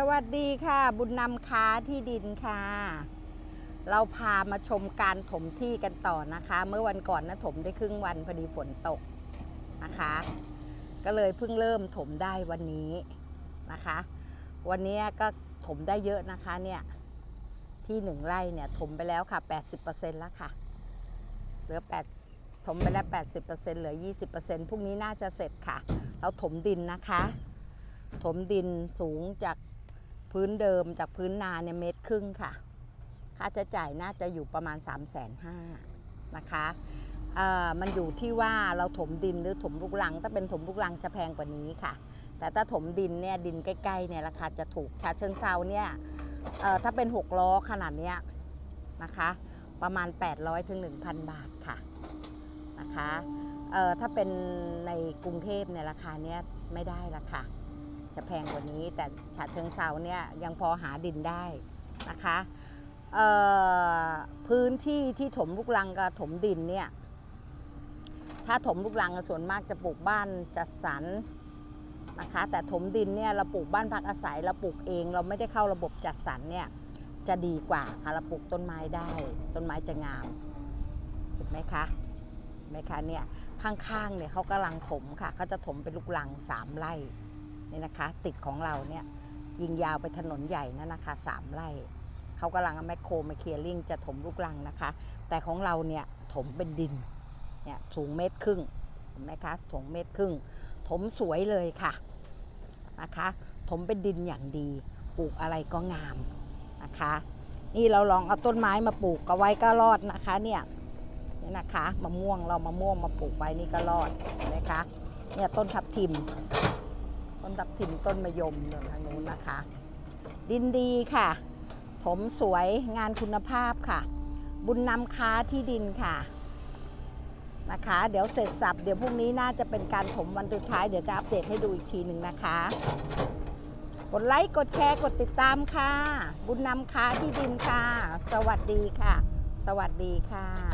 สวัสดีค่ะ บุญนำค้าที่ดินค่ะ เราพามาชมการถมที่กันต่อนะคะ เมื่อวันก่อนนะถมได้ครึ่งวันพอดีฝนตกนะคะ ก็เลยเพิ่งเริ่มถมได้วันนี้นะคะ วันนี้ก็ถมได้เยอะนะคะเนี่ยที่หนึ่งไร่เนี่ยถมไปแล้วค่ะ 80%แล้วค่ะ เหลือ 8 ถมไปแล้ว 80%เหลือ 20%พรุ่งนี้น่าจะเสร็จค่ะ เราถมดินนะคะ ถมดินสูงจาก พื้นเดิมจากพื้นนาเนี่ยเมตรครึ่งค่ะ ค่าใช้จ่ายน่าจะอยู่ประมาณ 3 5 0 0 0นะคะมันอยู่ที่ว่าเราถมดินหรือถมลูกลัง ถ้าเป็นถมลูกลังจะแพงกว่านี้ค่ะ แต่ถ้าถมดินเนี่ยดินใกล้ๆเนี่ยราคาจะถูกชาเชิงเซาเนี่ยถ้าเป็น 6 ล้อขนาดเนี้ยนะคะประมาณ 800ถึง1,000 บาทค่ะนะคะถ้าเป็นในกรุงเทพเนี่ยราคาเนี้ยไม่ได้ละค่ะ จะแพงกว่านี้ แต่ฉะเชิงเซาเนี่ยยังพอหาดินได้นะคะพื้นที่ที่ถมลูกรังกับถมดินเนี่ยถ้าถมลูกรังส่วนมากจะปลูกบ้านจัดสรรนะคะ แต่ถมดินเนี่ยเราปลูกบ้านพักอาศัยเราปลูกเอง เราไม่ได้เข้าระบบจัดสรรเนี่ยจะดีกว่าค่ะเราปลูกต้นไม้ได้ ต้นไม้จะงามเห็นไหมคะเห็นไหมคะเนี่ยข้างๆเนี่ยเขากำลังถมค่ะเขาจะถมเป็นลูกรังสามไร่ นี่นะคะ ติดของเราเนี่ยยิงยาวไปถนนใหญ่นั่นนะคะสามไร่เขากำลังเอาแมคโครมาเคลียร์ลิงจะถมลูกรังนะคะ แต่ของเราเนี่ยถมเป็นดินเนี่ยสูงเมตรครึ่งเห็นไหมคะถมเมตรครึ่ง ถมสวยเลยค่ะนะคะ ถมเป็นดินอย่างดีปลูกอะไรก็งามนะคะ นี่เราลองเอาต้นไม้มาปลูกก็ไว้ก็รอดนะคะเนี่ยนี่นะคะมะม่วงเรามะม่วงมาปลูกไว้นี่ก็รอดเห็นไหมคะเนี่ยต้นทับทิม ต้นทับทิมต้นมะยมทางนู้นนะคะ ดินดีค่ะ ถมสวยงานคุณภาพค่ะ บุญนำค้าที่ดินค่ะนะคะ เดี๋ยวเสร็จสับ เดี๋ยวพรุ่งนี้น่าจะเป็นการถมวันสุดท้าย เดี๋ยวจะอัปเดตให้ดูอีกทีหนึ่งนะคะ กดไลค์ กดแชร์ กดติดตามค่ะ บุญนำค้าที่ดินค่ะ สวัสดีค่ะ สวัสดีค่ะ